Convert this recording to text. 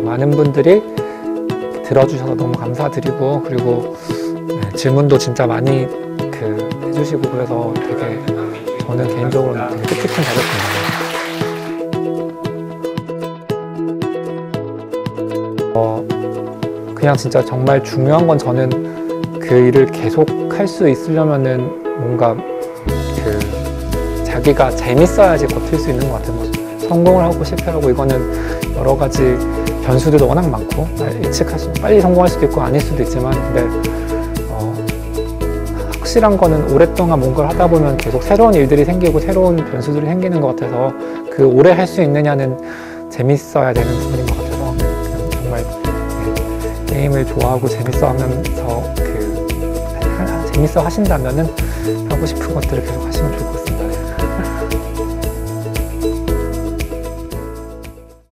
많은 분들이 들어주셔서 너무 감사드리고 그리고 네, 질문도 진짜 많이 그 해주시고 그래서 되게 저는 개인적으로 되게 뜻깊은 자리였습니다. 어, 그냥 진짜 정말 중요한 건 저는 그 일을 계속 할 수 있으려면은 뭔가 그 자기가 재밌어야지 버틸 수 있는 것 같은 거죠. 성공을 하고 실패하고 이거는 여러 가지 변수들도 워낙 많고 예측할 수 빨리 성공할 수도 있고 아닐 수도 있지만 근데 어, 확실한 거는 오랫동안 뭔가를 하다 보면 계속 새로운 일들이 생기고 새로운 변수들이 생기는 것 같아서 그 오래 할 수 있느냐는 재밌어야 되는 부분인 것 같아서 정말 네, 게임을 좋아하고 재밌어 하면서 그 하- 재밌어 하신다면은 하고 싶은 것들을 계속 하시면 좋을 것 같아요.